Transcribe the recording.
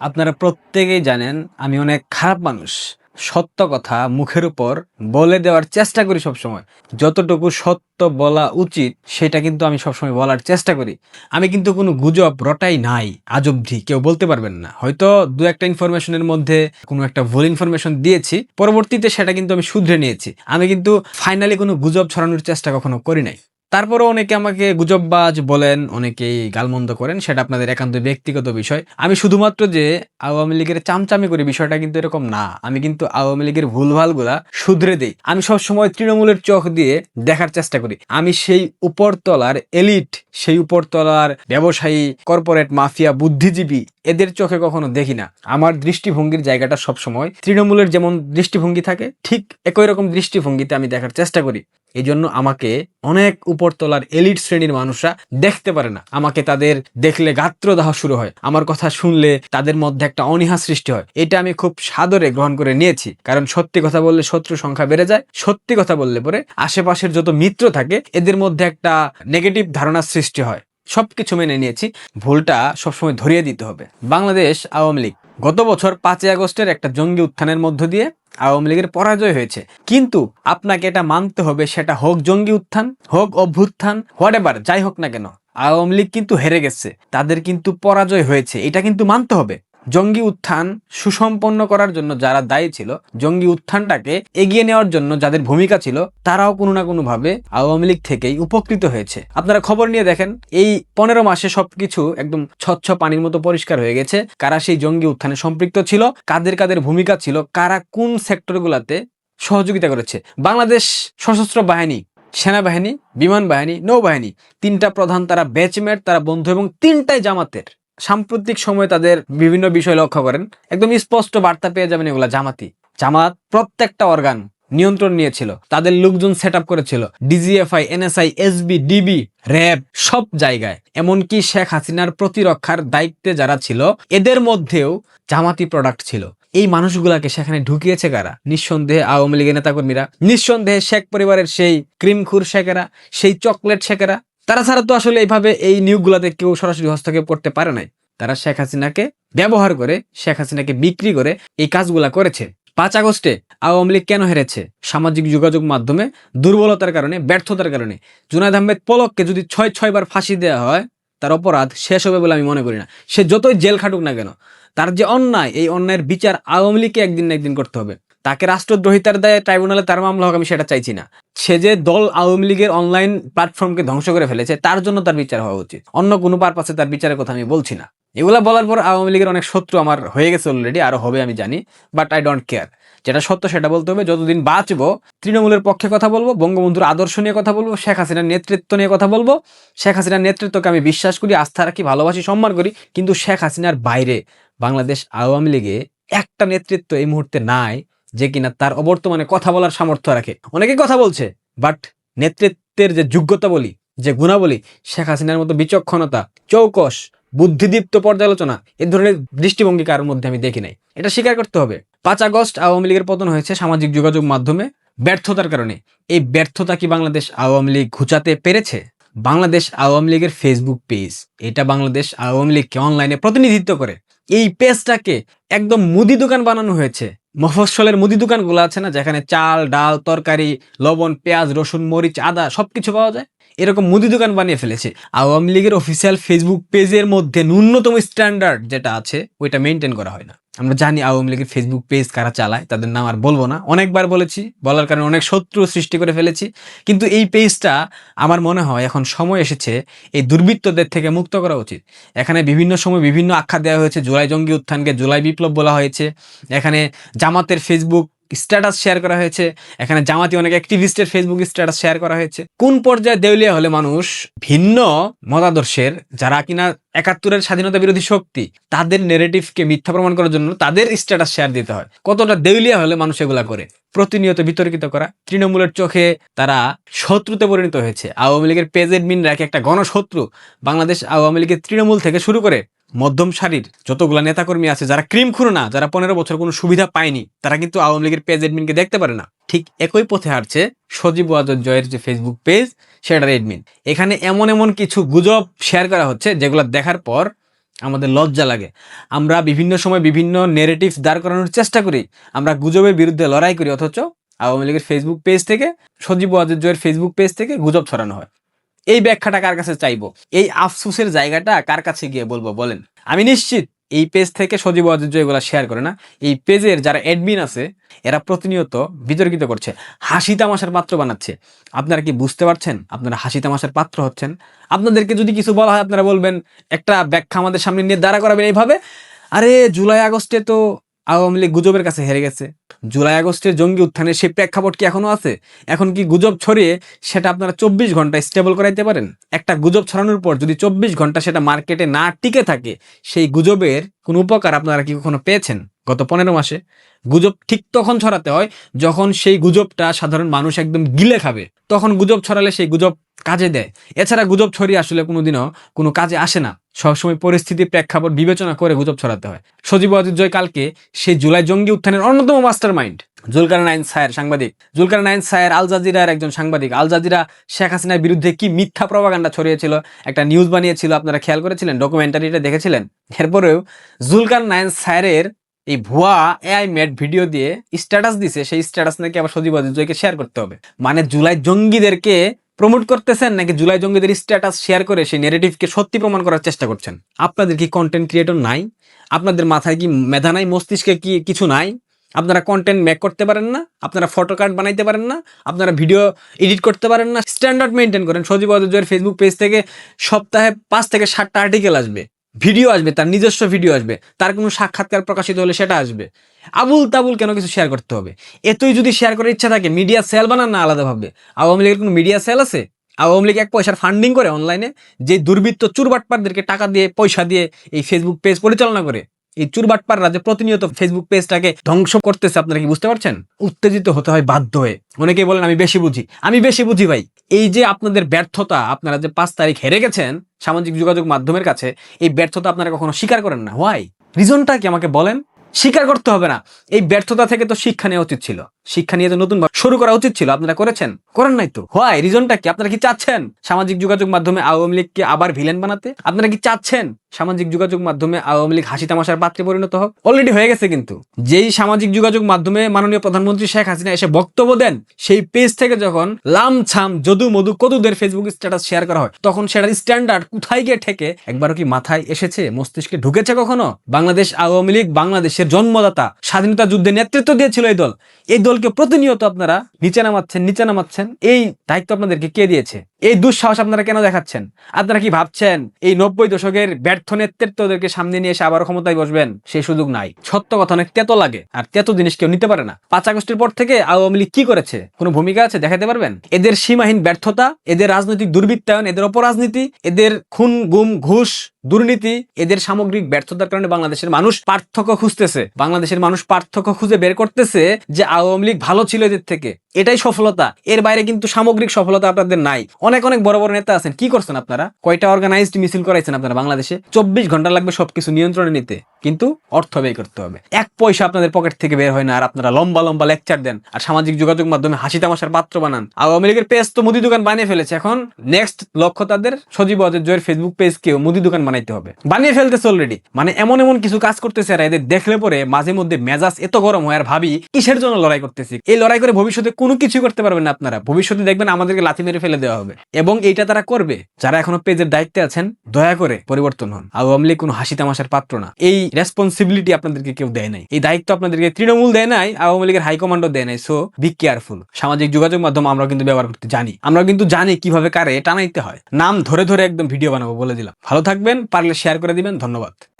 আপনারা প্রত্যেকেই জানেন, আমি অনেক খারাপ মানুষ। সত্য কথা মুখের উপর বলে দেওয়ার চেষ্টা করি সবসময়। যতটুকু সত্য বলা উচিত, সেটা কিন্তু আমি সবসময় বলার চেষ্টা করি। আমি কিন্তু কোনো গুজব রটাই নাই, আজ অবধি। কেউ বলতে পারবেন না। হয়তো দু একটা ইনফরমেশনের মধ্যে কোনো একটা ভুল ইনফরমেশন দিয়েছি, পরবর্তীতে সেটা কিন্তু আমি শুধরে নিয়েছি। আমি কিন্তু ফাইনালি কোনো গুজব ছড়ানোর চেষ্টা কখনো করি নাই। তারপরও অনেকে আমাকে গুজববাজ বলেন, অনেকেই গালমন্দ করেন, সেটা আপনাদের একান্ত ব্যক্তিগত বিষয়। আমি শুধুমাত্র যে আওয়ামী লীগের চামচামি করি বিষয়টা কিন্তু এরকম না। আমি কিন্তু আওয়ামী লীগের ভুলভালগুলা শুধরে দিই। আমি সবসময় তৃণমূলের চোখ দিয়ে দেখার চেষ্টা করি। আমি সেই উপরতলার এলিট, সেই উপরতলার ব্যবসায়ী, কর্পোরেট মাফিয়া, বুদ্ধিজীবী এদের চোখে কখনো দেখি না। আমার দৃষ্টিভঙ্গির জায়গাটা সবসময় তৃণমূলের যেমন দৃষ্টিভঙ্গি থাকে, ঠিক একই রকম দৃষ্টিভঙ্গিতে আমি দেখার চেষ্টা করি। এই জন্য আমাকে অনেক উপরতলার এলিট শ্রেণির মানুষরা দেখতে পারে না। আমাকে তাদের দেখলে গাত্রদাহ শুরু হয়। আমার কথা শুনলে তাদের মধ্যে একটা অনীহা সৃষ্টি হয়। এটা আমি খুব সাদরে গ্রহণ করে নিয়েছি। কারণ সত্যি কথা বললে শত্রু সংখ্যা বেড়ে যায়। সত্যি কথা বললে পরে আশেপাশের যত মিত্র থাকে, এদের মধ্যে একটা নেগেটিভ ধারণার সৃষ্টি হয়। সবকিছু মেনে নিয়েছি। ভুলটা সবসময় ধরিয়ে দিতে হবে। বাংলাদেশ আওয়ামী লীগ। গত বছর পাঁচই আগস্টের একটা জঙ্গি উত্থানের মধ্য দিয়ে আওয়ামী লীগের পরাজয় হয়েছে। কিন্তু আপনাকে এটা মানতে হবে, সেটা হোক জঙ্গি উত্থান, হোক অভ্যুত্থান হোয়াট যাই হোক না কেন, আওয়ামী লীগ কিন্তু হেরে গেছে। তাদের কিন্তু পরাজয় হয়েছে, এটা কিন্তু মানতে হবে। জঙ্গি উত্থান সুসম্পন্ন করার জন্য যারা দায়ী ছিল, জঙ্গি উত্থানটাকে এগিয়ে নেওয়ার জন্য যাদের ভূমিকা ছিল, তারাও কোনো না কোনো ভাবে আওয়ামী লীগ থেকেই উপকৃত হয়েছে। আপনারা খবর নিয়ে দেখেন, এই পনেরো মাসে সবকিছু একদম স্বচ্ছ পানির মতো পরিষ্কার হয়ে গেছে। কারা সেই জঙ্গি উত্থানে সম্পৃক্ত ছিল, কাদের কাদের ভূমিকা ছিল, কারা কোন সেক্টরগুলোতে সহযোগিতা করেছে? বাংলাদেশ সশস্ত্র বাহিনী, সেনাবাহিনী, বিমান বাহিনী, নৌবাহিনী, তিনটা প্রধান তারা ব্যাচমেট তারা বন্ধু এবং তিনটাই জামাতের। সাম্প্রতিক সময়ে তাদের বিভিন্ন বিষয় লক্ষ্য করেন। একদম স্পষ্ট বার্তা পেয়ে যাবেন এগুলা জামাতি। জামাত প্রত্যেকটা অর্গান নিয়ন্ত্রণ নিয়েছিল। তাদের লোকজন সেট আপ করেছিল DGFI NSI SB DB RAB সব জায়গায়। এমনকি শেখ হাসিনার প্রতিরক্ষার দায়িত্বে যারা ছিল, এদের মধ্যেও জামাতি প্রোডাক্ট ছিল। এই মানুষগুলাকে সেখানে ঢুকিয়েছে কারা? নিঃসন্দেহে আওয়ামী লীগের নেতাকর্মীরা। নিঃসন্দেহে শেখ পরিবারের সেই ক্রিমখুর শেখেরা, সেই চকলেট শেখেরা তারা ছাড়া তো আসলে এইভাবে এই নিয়োগগুলাতে কেউ সরাসরি হস্তক্ষেপ করতে পারে নাই। তারা শেখ হাসিনাকে ব্যবহার করে, শেখ হাসিনাকে বিক্রি করে এই কাজগুলা করেছে। পাঁচ আগস্টে আওয়ামী লীগ কেন হেরেছে? সামাজিক যোগাযোগ মাধ্যমে, দুর্বলতার কারণে, ব্যর্থতার কারণে। জুনায়দ আহমেদ পলককে যদি ছয় ছয়বার ফাঁসি দেওয়া হয়, তার অপরাধ শেষ হবে বলে আমি মনে করি না। সে যতই জেল খাটুক না কেন, তার যে অন্যায়, এই অন্যায়ের বিচার আওয়ামী লীগকে একদিন না একদিন করতে হবে। তাকে রাষ্ট্রদ্রোহিতার দায়ে ট্রাইব্যুনালে তার মামলা হোক, আমি সেটা চাইছি না। সে যে দল আওয়ামী লীগের অনলাইন প্ল্যাটফর্মকে ধ্বংস করে ফেলেছে, তার জন্য তার বিচার হওয়া উচিত। অন্য কোনো পারপাসে তার বিচারের কথা আমি বলছি না। এগুলা বলার পর আওয়ামী লীগের অনেক শত্রু আমার হয়ে গেছে অলরেডি আরও হবে আমি জানি বাট আই ডোন্ট কেয়ার যেটা সত্য সেটা বলতে হবে, যতদিন বাঁচবো, তৃণমূলের পক্ষে কথা বলব, বঙ্গবন্ধুর আদর্শ নিয়ে কথা বলব, শেখ হাসিনার নেতৃত্ব নিয়ে কথা বলব, শেখ হাসিনার নেতৃত্বকে আমি বিশ্বাস করি, আস্থা রাখি, ভালোবাসি, সম্মান করি, কিন্তু শেখ হাসিনার বাইরে বাংলাদেশ আওয়ামী লীগে একটা নেতৃত্ব এই মুহূর্তে নাই যে কিনা তার অবর্তমানে কথা বলার সামর্থ্য রাখে। অনেকে কথা বলছে বাট নেতৃত্বের যে যোগ্যতা বলি, যে গুণাবলী, শেখ হাসিনার মতো বিচক্ষণতা, চৌকস, বুদ্ধিদীপ্ত পর্যালোচনা, এ ধরনের দৃষ্টিভঙ্গি কারোর মধ্যে আমি দেখি নাই। এটা স্বীকার করতে হবে। পাঁচ আগস্ট আওয়ামী লীগের পতন হয়েছে সামাজিক যোগাযোগ মাধ্যমে ব্যর্থতার কারণে। এই ব্যর্থতা কি বাংলাদেশ আওয়ামী লীগ ঘুচাতে পেরেছে? বাংলাদেশ আওয়ামী লীগের ফেসবুক পেজ এটা বাংলাদেশ আওয়ামী লীগকে অনলাইনে প্রতিনিধিত্ব করে। এই পেজটাকে একদম মুদি দোকান বানানো হয়েছে। মফস্বলের মুদি দোকানগুলো আছে না, যেখানে চাল, ডাল, তরকারি, লবণ, পেঁয়াজ, রসুন, মরিচ, আদা সব কিছু পাওয়া যায়? এরকম মুদি দোকান বানিয়ে ফেলেছে। আওয়ামী লীগের অফিসিয়াল ফেসবুক পেজের মধ্যে ন্যূনতম স্ট্যান্ডার্ড যেটা আছে, ওইটা মেনটেন করা হয় না। আমরা জানি আওয়ামী লীগের ফেসবুক পেজ কারা চালায়, তাদের নাম আর বলব না। অনেকবার বলেছি, বলার কারণে অনেক শত্রু সৃষ্টি করে ফেলেছি। কিন্তু এই পেজটা আমার মনে হয় এখন সময় এসেছে এই দুর্বৃত্তদের থেকে মুক্ত করা উচিত। এখানে বিভিন্ন সময় বিভিন্ন আখ্যা দেওয়া হয়েছে, জুলাই জঙ্গি উত্থানকে জুলাই বিপ্লব বলা হয়েছে। এখানে জামাতের ফেসবুক স্ট্যাটাস শেয়ার করা হয়েছে। এখানে জামাতি অনেক অ্যাক্টিভিস্টের ফেসবুক স্ট্যাটাস শেয়ার করা হয়েছে। কোন পর্যায়ে দেউলিয়া হলে মানুষ ভিন্ন মতাদর্শের, যারা কিনা একাত্তরের স্বাধীনতা বিরোধী শক্তি, তাদের নেরেটিভকে মিথ্যা প্রমাণ করার জন্য তাদের স্ট্যাটাস শেয়ার দিতে হয়। কতটা দেউলিয়া হলে মানুষ এগুলা করে? প্রতিনিয়ত বিতর্কিত করা। তৃণমূলের চোখে তারা শত্রুতে পরিণত হয়েছে। আওয়ামী লীগের পেজ এডমিন রাখে একটা গণশত্রু বাংলাদেশ আওয়ামী লীগের তৃণমূল থেকে শুরু করে মধ্যম সারির যতগুলা নেতাকর্মী আছে, যারা ক্রিম খুঁড়ো না, যারা পনেরো বছর কোনো সুবিধা পায়নি, তারা কিন্তু আওয়ামী লীগের পেজ এডমিনকে দেখতে পারে না। ঠিক একই পথে হাঁটছে সজীব ওয়াজর জয়ের যে ফেসবুক পেজ সেটার এডমিন এখানে এমন এমন কিছু গুজব শেয়ার করা হচ্ছে, যেগুলো দেখার পর আমাদের লজ্জা লাগে। আমরা বিভিন্ন সময় বিভিন্ন নেরেটিভ দাঁড় করানোর চেষ্টা করি। আমরা গুজবের বিরুদ্ধে লড়াই করি, অথচ আওয়ামী লীগের ফেসবুক পেজ থেকে, সজীব ওয়াজের জয়ের ফেসবুক পেজ থেকে গুজব ছড়ানো হয়। এই ব্যাখ্যাটা কার কাছে চাইব? এই আফসোসের জায়গাটা কার কাছে গিয়ে বলব বলেন? আমি নিশ্চিত এই পেজ থেকে সজীব জয় এগুলো শেয়ার করে না। এই পেজের যারা অ্যাডমিন আছে, এরা প্রতিনিয়ত বিতর্কিত করছে। হাসি তামাশার পাত্র বানাচ্ছে। আপনারা কি বুঝতে পারছেন? আপনারা হাসি তামাশার পাত্র হচ্ছেন? আপনাদেরকে যদি কিছু বলা হয়, আপনারা বলবেন, একটা ব্যাখ্যা আমাদের সামনে নিয়ে দাঁড়া করাবেন এইভাবে? আরে, জুলাই আগস্টে তো আওয়ামী লীগ গুজবের কাছে হেরে গেছে। জুলাই আগস্টের জঙ্গি উত্থানের সেই প্রেক্ষাপট কি এখনও আছে? এখন কি গুজব ছড়িয়ে সেটা আপনারা চব্বিশ ঘণ্টা স্টেবল করাইতে পারেন? একটা গুজব ছড়ানোর পর যদি চব্বিশ ঘণ্টা সেটা মার্কেটে না টিকে থাকে, সেই গুজবের কোনো উপকার আপনারা কি কখনো পেয়েছেন গত পনেরো মাসে? গুজব ঠিক তখন ছড়াতে হয় যখন সেই গুজবটা সাধারণ মানুষ একদম গিলে খাবে। তখন গুজব ছড়ালে সেই গুজব কাজে দেয়। এছাড়া গুজব ছড়িয়ে আসলে কোনোদিনও কোনো কাজে আসে না। সবসময় পরিস্থিতি প্রেক্ষাপট বিবেচনা করে গুজব ছড়াতে হয়। সজীব জয় কালকে সে জুলাই জঙ্গি উত্থানের অন্যতম মাস্টার মাইন্ড জুলকার নাইন সায়ের সাংবাদিক। জুলকার নাইন সায়ের আল জাজিরার একজন সাংবাদিক। আল জাজিরা শেখ হাসিনার বিরুদ্ধে কি মিথ্যা প্রবাগান্ডা ছড়িয়েছিল? একটা নিউজ বানিয়েছিল, আপনারা খেয়াল করেছিলেন? ডকুমেন্টারিটা দেখেছিলেন? এরপরেও জুলকার নাইন সায়ের এই ভুয়া এআই মেড ভিডিও দিয়ে স্ট্যাটাস দিছে। সেই স্ট্যাটাস নাকি আবার সজীব জয়কে শেয়ার করতে হবে। মানে জুলাই জঙ্গিদেরকে প্রমোট করতেছেন নাকি জুলাই জঙ্গিদের স্ট্যাটাস শেয়ার করে সেই নেগেটিভকে সত্যি প্রমাণ করার চেষ্টা করছেন? আপনাদের কি কন্টেন্ট ক্রিয়েটর নাই? আপনাদের মাথায় কি মেধা নাই? মস্তিষ্কে কি কিছু নাই? আপনারা কন্টেন্ট মেক করতে পারেন না? আপনারা ফটো কার্ড বানাইতে পারেন না? আপনারা ভিডিও এডিট করতে পারেন না? স্ট্যান্ডার্ড মেনটেন করেন। সজীব অজয়ের ফেসবুক পেজ থেকে সপ্তাহে পাঁচ থেকে ষাটটা আর্টিকেল আসবে। ভিডিও আসবে, তার নিজস্ব ভিডিও আসবে, তার কোনো সাক্ষাৎকার প্রকাশিত হলে সেটা আসবে। আবুল তাবুল কেন কিছু শেয়ার করতে হবে? এতই যদি শেয়ার করার ইচ্ছা থাকে মিডিয়া সেল বানান না আলাদাভাবে। আওয়ামী লীগের কোনো মিডিয়া সেল আছে? আওয়ামী লীগ এক পয়সার ফান্ডিং করে অনলাইনে যে দুর্বৃত্ত চুরবাটপারদেরকে টাকা দিয়ে, পয়সা দিয়ে এই ফেসবুক পেজ পরিচালনা করে। এই চুরবাটপাররা যে প্রতিনিয়ত ফেসবুক পেজটাকে ধ্বংস করতেছে, আপনারা কি বুঝতে পারছেন? উত্তেজিত হতে হয়, বাধ্য হয়ে। অনেকেই বলেন, আমি বেশি বুঝি। আমি বেশি বুঝি, ভাই। এই যে আপনাদের ব্যর্থতা, আপনারা যে পাঁচ তারিখ হেরে গেছেন সামাজিক যোগাযোগ মাধ্যমের কাছে, এই ব্যর্থতা আপনারা কখনো স্বীকার করেন না? হোয়াই রিজনটা কি আমাকে বলেন? স্বীকার করতে হবে না। এই ব্যর্থতা থেকে তো শিক্ষা নেওয়া উচিত ছিল। শিক্ষা নিয়ে তো নতুন শুরু করা উচিত ছিল। আপনারা করেছেন? করেন নাই তো। হোয়াই রিজনটা কি? আপনারা কি চাচ্ছেন সামাজিক যোগাযোগ মাধ্যমে আওয়ামী লীগকে আবার ভিলেন বানাতে? আপনারা কি চাচ্ছেন সামাজিক যোগাযোগ মাধ্যমে আওয়ামী লীগ হাসি তামাশার পাত্রে পরিণত হোক? অলরেডি হয়ে গেছে কিন্তু। যেই সামাজিক যোগাযোগ মাধ্যমে মাননীয় প্রধানমন্ত্রী শেখ হাসিনা এসে বক্তব্য দেন, সেই পেজ থেকে যখন লাম ছাম যদু মধু কদুদের ফেসবুক স্ট্যাটাস শেয়ার করা হয়, তখন সেটার স্ট্যান্ডার্ড কোথায় গিয়ে ঠেকে? একবারও কি মাথায় এসেছে? মস্তিষ্কে ঢুকেছে কখনো? বাংলাদেশ আওয়ামী লীগ বাংলাদেশের জন্মদাতা স্বাধীনতা যুদ্ধে নেতৃত্ব দিয়েছিল এই দল। এই দলকে প্রতিনিয়ত আপনারা নিচে নামাচ্ছেন নিচে নামাচ্ছেন। এই দায়িত্ব আপনাদেরকে কে দিয়েছে? এই দুঃসাহস আপনারা কেন দেখাচ্ছেন? আপনারা কি ভাবছেন এই নব্বই দশকের ব্যর্থ নেতৃত্বদেরকে সামনে নিয়ে এসে আবার ক্ষমতায় বসবেন? সেই সুযোগ নাই। সত্য কথা, অনেক তেতো লাগে। আর তেতো জিনিস কেউ নিতে পারে না। পাঁচ আগস্টের পর থেকে আওয়ামী লীগ কি করেছে? কোনো ভূমিকা আছে? দেখাতে পারবেন? এদের সীমাহীন ব্যর্থতা, এদের রাজনৈতিক দুর্বৃত্তায়ন, এদের অপরাজনীতি, এদের খুন, গুম, ঘুষ, দুর্নীতি, এদের সামগ্রিক ব্যর্থতার কারণে বাংলাদেশের মানুষ পার্থক্য খুঁজতেছে। বাংলাদেশের মানুষ পার্থক্য খুঁজে বের করতেছে যে আওয়ামী লীগ ভালো ছিল এদের থেকে। এটাই সফলতা। এর বাইরে কিন্তু সামগ্রিক সফলতা আপনাদের নাই। অনেক অনেক বড় বড় নেতা আছেন। কি করছেন আপনারা? কয়টা অর্গানাইজড মিছিল করাইছেন আপনারা বাংলাদেশে? চব্বিশ ঘণ্টা লাগবে সবকিছু নিয়ন্ত্রণে নিতে। কিন্তু অর্থ ব্যয় করতে হবে। এক পয়সা আপনাদের পকেট থেকে বের হয় না আর আপনারা লম্বা লম্বা লেকচার দেন আর সামাজিক যোগাযোগ মাধ্যমে হাসি তামাশার পাত্র বানান। আওয়ামী লীগের পেজ তো মুদি দোকান বানিয়ে ফেলেছে। এখন নেক্সট লক্ষ্য তাদের সজীব অজয় জয়ের ফেসবুক পেজকেও মুদি দোকান বানাইতে হবে। বানিয়ে ফেলতেছে অলরেডি মানে এমন এমন কিছু কাজ করতেছে আর এদের দেখলে পরে মাঝে মধ্যে মেজাজ এত গরম হয় আর ভাবি কিসের জন্য লড়াই করতেছি? এই লড়াই করে ভবিষ্যতে কোনো কিছু করতে পারবেন না আপনারা। ভবিষ্যতে দেখবেন আমাদেরকে লাথি মেরে ফেলে দেওয়া হবে। এবং এইটা তারা করবে। যারা এখনও পেজের দায়িত্বে আছেন, দয়া করে পরিবর্তন হন। আওয়ামী লীগ কোনো হাসি তামাশার পাত্র না। এই রেসপন্সিবিলিটি আপনাদেরকে কেউ দেয় নাই। এই দায়িত্ব আপনাদেরকে তৃণমূল দেয় নাই, আওয়ামী লীগের হাইকমান্ডও দেয় নাই। সো বি কেয়ারফুল সামাজিক যোগাযোগ মাধ্যম আমরা কিন্তু ব্যবহার করতে জানি। আমরা কিন্তু জানি কীভাবে কারে টানাইতে হয়। নাম ধরে ধরে একদম ভিডিও বানাবো বলে দিলাম। ভালো থাকবেন, পারলে শেয়ার করে দিবেন, ধন্যবাদ।